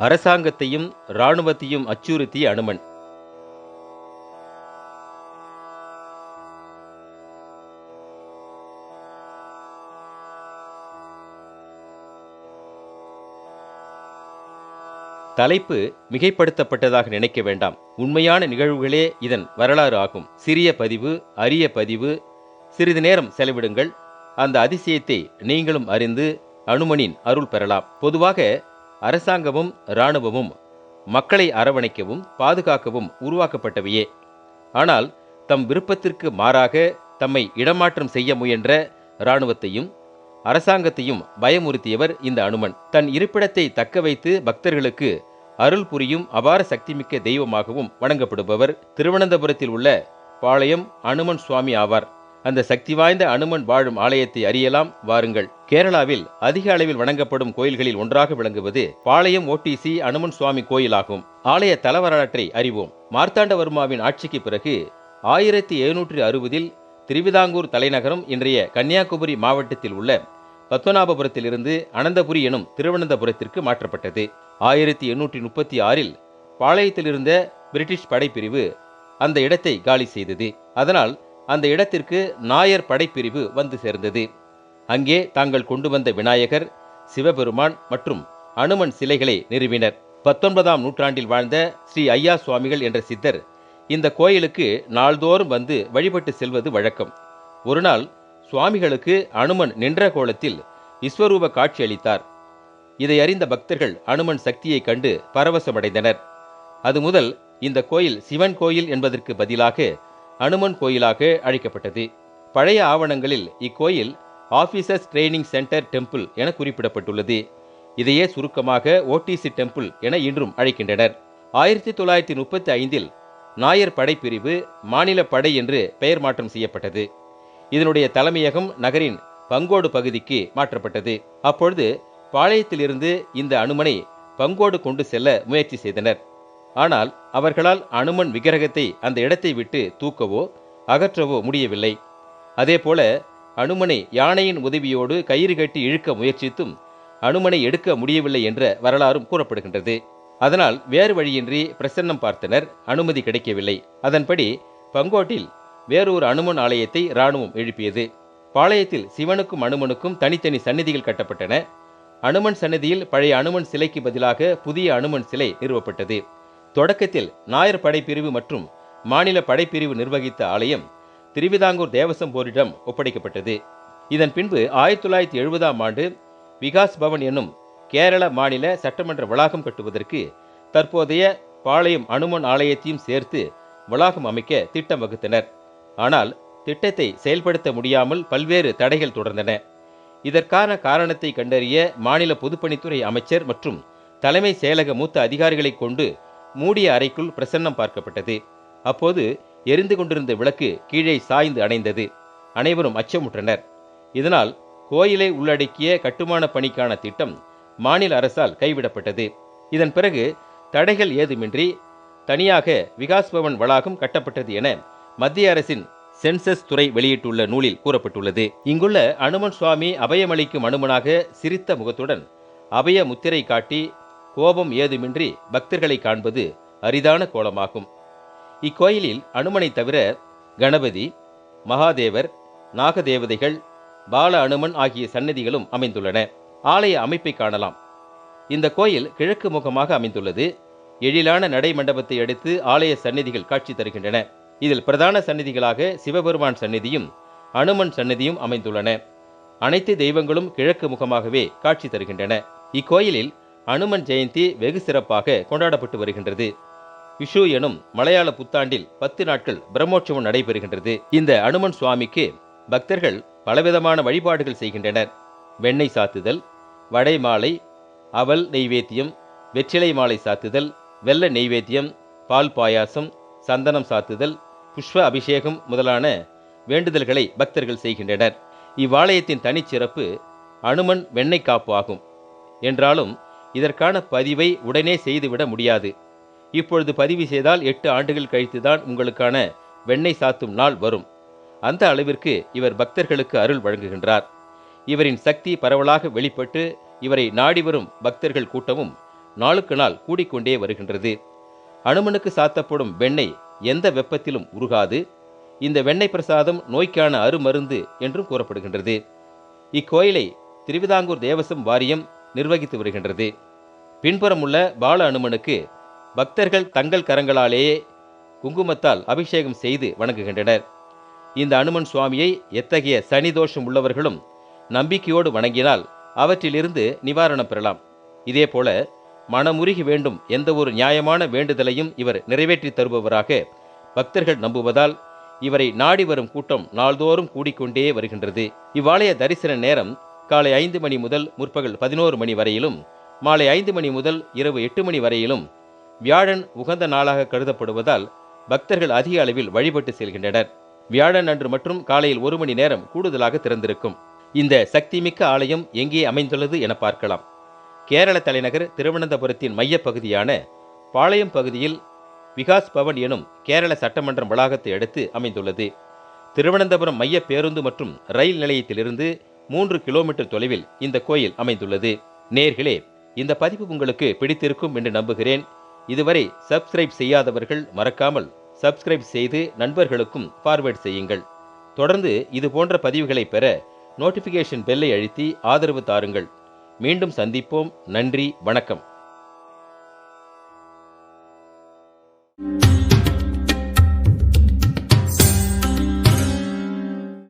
அரசாங்கத்தையும் இராணுவத்தையும் அச்சுறுத்திய அனுமன். தலைப்பு மிகைப்படுத்தப்பட்டதாக நினைக்க வேண்டாம். உண்மையான நிகழ்வுகளே இதன் வரலாறு ஆகும். சிறிய பதிவு அரிய பதிவு சிறிது நேரம் செலவிடுங்கள். அந்த அதிசயத்தை நீங்களும் அறிந்து அனுமனின் அருள் பெறலாம். பொதுவாக அரசாங்கமும் இராணுவமும் மக்களை அரவணைக்கவும் பாதுகாக்கவும் உருவாக்கப்பட்டவையே. ஆனால் தம் விருப்பத்திற்கு மாறாக தம்மை இடமாற்றம் செய்ய முயன்ற இராணுவத்தையும் அரசாங்கத்தையும் பயமுறுத்தியவர் இந்த அனுமன். தன் இருப்பிடத்தை தக்க வைத்து பக்தர்களுக்கு அருள் புரியும் அபார சக்திமிக்க தெய்வமாகவும் வணங்கப்படுபவர் திருவனந்தபுரத்தில் உள்ள பாளையம் அனுமன் சுவாமி ஆவார். அந்த சக்தி வாய்ந்த அனுமன் வாழும் ஆலயத்தை அறியலாம் வாருங்கள். கேரளாவில் அதிக அளவில் வணங்கப்படும் கோயில்களில் ஒன்றாக விளங்குவது பாளையம் ஓடிசி அனுமன் சுவாமி கோயிலாகும். ஆலய தலவரலாற்றை அறிவோம். மார்த்தாண்டவர்மாவின் ஆட்சிக்கு பிறகு ஆயிரத்தி எழுநூற்றி அறுபதில் திருவிதாங்கூர் தலைநகரம் இன்றைய கன்னியாகுமரி மாவட்டத்தில் உள்ள பத்மநாபபுரத்திலிருந்து அனந்தபுரி எனும் திருவனந்தபுரத்திற்கு மாற்றப்பட்டது. ஆயிரத்தி எண்ணூற்றி முப்பத்தி ஆறில் பாளையத்தில் இருந்த பிரிட்டிஷ் படைப்பிரிவு அந்த இடத்தை காலி செய்தது. அதனால் அந்த இடத்திற்கு நாயர் படைப்பிரிவு வந்து சேர்ந்தது. அங்கே தாங்கள் கொண்டு வந்த விநாயகர் சிவபெருமான் மற்றும் அனுமன் சிலைகளை நிறுவினர். பத்தொன்பதாம் நூற்றாண்டில் வாழ்ந்த ஸ்ரீ ஐயா சுவாமிகள் என்ற சித்தர் இந்த கோயிலுக்கு நாள்தோறும் வந்து வழிபட்டு செல்வது வழக்கம். ஒருநாள் சுவாமிகளுக்கு அனுமன் நின்ற கோலத்தில் விஸ்வரூப காட்சி அளித்தார். இதை அறிந்த பக்தர்கள் அனுமன் சக்தியைக் கண்டு பரவசமடைந்தனர். அது முதல் இந்த கோயில் சிவன் கோயில் என்பதற்கு பதிலாக அனுமன் கோயிலாக அழைக்கப்பட்டது. பழைய ஆவணங்களில் இக்கோயில் ஆபீசர்ஸ் ட்ரைனிங் சென்டர் டெம்பிள் என குறிப்பிடப்பட்டுள்ளது. இதையே சுருக்கமாக ஓடிசி டெம்பிள் என இன்றும் அழைக்கின்றனர். ஆயிரத்தி தொள்ளாயிரத்தி முப்பத்தி ஐந்தில் நாயர் படைப்பிரிவு மாநில படை என்று பெயர் மாற்றம் செய்யப்பட்டது. இதனுடைய தலைமையகம் நகரின் பங்கோடு பகுதிக்கு மாற்றப்பட்டது. அப்பொழுது பாளையத்திலிருந்து இந்த அனுமனை பங்கோடு கொண்டு செல்ல முயற்சி செய்தனர். ஆனால் அவர்களால் அனுமன் விக்கிரகத்தை அந்த இடத்தை விட்டு தூக்கவோ அகற்றவோ முடியவில்லை. அதேபோல அனுமனை யானையின் உதவியோடு கயிறு கட்டி இழுக்க முயற்சித்தும் அனுமனை எடுக்க முடியவில்லை என்ற வரலாறும் கூறப்படுகின்றது. அதனால் வேறு வழியின்றி பிரசன்னம் பார்த்தனர் அனுமதி கிடைக்கவில்லை. அதன்படி பங்கோட்டில் வேறொரு அனுமன் ஆலயத்தை இராணுவம் எழுப்பியது. பாளையத்தில் சிவனுக்கும் அனுமனுக்கும் தனித்தனி சந்நிதிகள் கட்டப்பட்டன. அனுமன் சன்னதியில் பழைய அனுமன் சிலைக்கு பதிலாக புதிய அனுமன் சிலை நிறுவப்பட்டது. தொடக்கத்தில் நாயர் படைப்பிரிவு மற்றும் மாநில படைப்பிரிவு நிர்வகித்த ஆலயம் திருவிதாங்கூர் தேவசம் போரிடம் ஒப்படைக்கப்பட்டது. இதன் பின்பு ஆயிரத்தி தொள்ளாயிரத்தி எழுபதாம் ஆண்டு விகாஸ் பவன் என்னும் கேரள மாநில சட்டமன்ற வளாகம் கட்டுவதற்கு தற்போதைய பாளையம் அனுமன் ஆலயத்தையும் சேர்த்து வளாகம் அமைக்க திட்டம் வகுத்தனர். ஆனால் திட்டத்தை செயல்படுத்த முடியாமல் பல்வேறு தடைகள் தொடர்ந்தன. இதற்கான காரணத்தை கண்டறிய மாநில பொதுப்பணித்துறை அமைச்சர் மற்றும் தலைமை செயலக மூத்த அதிகாரிகளை கொண்டு மூடிய அறைக்குள் பிரசன்னம் பார்க்கப்பட்டது. அப்போது எரிந்து கொண்டிருந்த விளக்கு கீழே சாய்ந்து அடைந்தது அனைவரும் அச்சமுற்றனர். இதனால் கோயிலை உள்ளடக்கிய கட்டுமான பணிக்கான திட்டம் மாநில அரசால் கைவிடப்பட்டது. இதன் பிறகு தடைகள் ஏதுமின்றி தனியாக விகாஸ் பவன் வளாகம் கட்டப்பட்டது என மத்திய அரசின் சென்சஸ் துறை வெளியிட்டுள்ள நூலில் கூறப்பட்டுள்ளது. இங்குள்ள அனுமன் சுவாமி அபயமளிக்கும் அனுமனாக சிரித்த முகத்துடன் அபய முத்திரை காட்டி கோபம் ஏதுமின்றி பக்தர்களை காண்பது அரிதான கோலமாகும். இக்கோயிலில் அனுமனை தவிர கணபதி மகாதேவர் நாகதேவதைகள் பால அனுமன் ஆகிய சன்னதிகளும் அமைந்துள்ளன. ஆலய அமைப்பை காணலாம். இந்த கோயில் கிழக்கு முகமாக அமைந்துள்ளது. எழிலான நடை மண்டபத்தை அடுத்து ஆலய சன்னதிகள் காட்சி தருகின்றன. இதில் பிரதான சன்னதிகளாக சிவபெருமான் சன்னதியும் அனுமன் சன்னதியும் அமைந்துள்ளன. அனைத்து தெய்வங்களும் கிழக்கு முகமாகவே காட்சி தருகின்றன. இக்கோயிலில் அனுமன் ஜெயந்தி வெகு சிறப்பாக கொண்டாடப்பட்டு வருகின்றது. விஷு எனும் மலையாள புத்தாண்டில் பத்து நாட்கள் பிரம்மோற்சவம் நடைபெறுகின்றது. இந்த அனுமன் சுவாமிக்கு பக்தர்கள் பலவிதமான வழிபாடுகள் செய்கின்றனர். வெண்ணெய் சாத்துதல் வடை மாலை அவல் நெய்வேத்தியம் வெற்றிலை மாலை சாத்துதல் வெள்ள நெய்வேத்தியம் பால் பாயாசம் சந்தனம் சாத்துதல் புஷ்ப அபிஷேகம் முதலான வேண்டுதல்களை பக்தர்கள் செய்கின்றனர். இவ்வாலயத்தின் தனிச்சிறப்பு அனுமன் வெண்ணெய் காப்பு ஆகும். என்றாலும் இதற்கான பதிவை உடனே செய்துவிட முடியாது. இப்பொழுது பதிவு செய்தால் எட்டு ஆண்டுகள் கழித்துதான் உங்களுக்கான வெண்ணெய் சாத்தும் நாள் வரும். அந்த அளவிற்கு இவர் பக்தர்களுக்கு அருள் வழங்குகின்றார். இவரின் சக்தி பரவலாக வெளிப்பட்டு இவரை நாடி வரும் பக்தர்கள் கூட்டமும் நாளுக்கு நாள் கூடிக்கொண்டே வருகின்றது. அனுமனுக்கு சாத்தப்படும் வெண்ணெய் எந்த வெப்பத்திலும் உருகாது. இந்த வெண்ணெய் பிரசாதம் நோய்க்கான அருமருந்து என்றும் கூறப்படுகின்றது. இக்கோயிலை திருவிதாங்கூர் தேவசம் வாரியம் நிர்வகித்து வருகின்றது. பின்புறமுள்ள பால அனுமனுக்கு பக்தர்கள் தங்கள் கரங்களாலேயே குங்குமத்தால் அபிஷேகம் செய்து வணங்குகின்றனர். இந்த அனுமன் சுவாமியை எத்தகைய சனி தோஷம் உள்ளவர்களும் நம்பிக்கையோடு வணங்கினால் அவற்றிலிருந்து நிவாரணம் பெறலாம். இதேபோல மனமுருகி வேண்டும் எந்த ஒரு நியாயமான வேண்டுதலையும் இவர் நிறைவேற்றி தருபவராக பக்தர்கள் நம்புவதால் இவரை நாடி வரும் கூட்டம் நாள்தோறும் கூடிக்கொண்டே வருகின்றது. இவ்வாலய தரிசன நேரம் காலை ஐந்து மணி முதல் முற்பகல் பதினோரு மணி வரையிலும் மாலை ஐந்து மணி முதல் இரவு எட்டு மணி வரையிலும் வியாழன் உகந்த நாளாக கருதப்படுவதால் பக்தர்கள் அதிக அளவில் வழிபட்டு செல்கின்றனர். வியாழன் அன்று மற்றும் காலையில் ஒரு மணி நேரம் கூடுதலாக திறந்திருக்கும். இந்த சக்திமிக்க ஆலயம் எங்கே அமைந்துள்ளது என பார்க்கலாம். கேரள தலைநகர் திருவனந்தபுரத்தின் மையப்பகுதியான பாளையம் பகுதியில் விகாஸ் பவன் எனும் கேரள சட்டமன்றம் வளாகத்தை அடுத்து அமைந்துள்ளது. திருவனந்தபுரம் மைய பேருந்து மற்றும் ரயில் நிலையத்திலிருந்து மூன்று கிலோமீட்டர் தொலைவில் இந்த கோயில் அமைந்துள்ளது. நேர்களே இந்த பதிவு உங்களுக்கு பிடித்திருக்கும் என்று நம்புகிறேன். இதுவரை சப்ஸ்கிரைப் செய்யாதவர்கள் மறக்காமல் சப்ஸ்கிரைப் செய்து நண்பர்களுக்கும் ஃபார்வேர்ட் செய்யுங்கள். தொடர்ந்து இது போன்ற பதிவுகளை பெற நோட்டிஃபிகேஷன் பெல்லை அழுத்தி ஆதரவு தாருங்கள். மீண்டும் சந்திப்போம். நன்றி வணக்கம்.